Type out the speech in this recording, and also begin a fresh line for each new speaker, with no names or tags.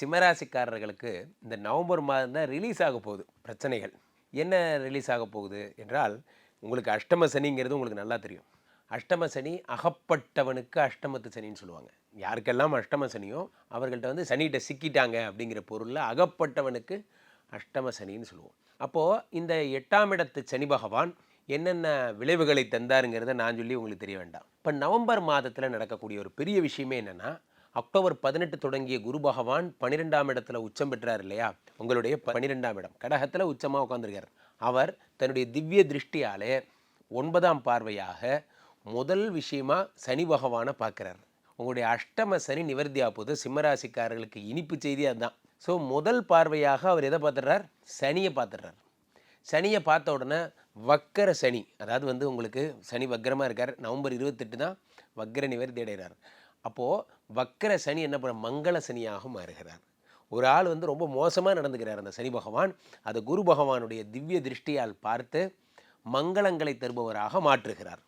சிம்மராசிக்காரர்களுக்கு இந்த நவம்பர் மாதம் தான் ரிலீஸ் ஆக போகுது. பிரச்சனைகள். என்ன ரிலீஸ் ஆக போகுது என்றால் உங்களுக்கு அஷ்டம சனிங்கிறது உங்களுக்கு நல்லா தெரியும். அஷ்டம சனி அகப்பட்டவனுக்கு அஷ்டமத்து சனின்னு சொல்லுவாங்க. யாருக்கெல்லாம் அஷ்டம சனியோ அவர்கள்ட்ட வந்து சனிகிட்ட சிக்கிட்டாங்க அப்படிங்கிற பொருளில் அகப்பட்டவனுக்கு அஷ்டம சனின்னு சொல்லுவோம். அப்போது இந்த எட்டாம் இடத்து சனி பகவான் என்னென்ன விளைவுகளை தந்தாருங்கிறத நான் சொல்லி உங்களுக்கு தெரிய வேண்டாம். இப்போ நவம்பர் மாதத்தில் நடக்கக்கூடிய ஒரு பெரிய விஷயமே என்னென்னா அக்டோபர் பதினெட்டு தொடங்கிய குரு பகவான் பன்னிரெண்டாம் இடத்துல உச்சம் பெற்றார் இல்லையா? உங்களுடைய பன்னிரெண்டாம் இடம். கடகத்தில் உச்சமாக உட்காந்துருக்கார் அவர் தன்னுடைய திவ்ய திருஷ்டியாலே ஒன்பதாம் பார்வையாக முதல் விஷயமா சனி பகவானை பார்க்குறார். உங்களுடைய அஷ்டம சனி நிவர்த்தி ஆகுது சிம்மராசிக்காரர்களுக்கு இனிப்பு செய்தி அதுதான். ஸோ முதல் பார்வையாக அவர் எதை பார்த்துடுறார்? சனியை பார்த்துடுறார். சனியை பார்த்த உடனே வக்கர சனி அதாவது வந்து உங்களுக்கு சனி வக்கரமாக இருக்கார். நவம்பர் இருபத்தெட்டு தான் வக்கர நிவர்த்தி அடைகிறார். அப்போது வக்கர சனி என்ன பண்ண மங்கள சனியாக மாறுகிறார். ஒரு ஆள் வந்து ரொம்ப மோசமாக நடந்துக்கிறார் அந்த சனி பகவான். அதை குரு பகவானுடைய திவ்ய திருஷ்டியால் பார்த்து மங்களங்களை தருபவராக மாற்றுகிறார்.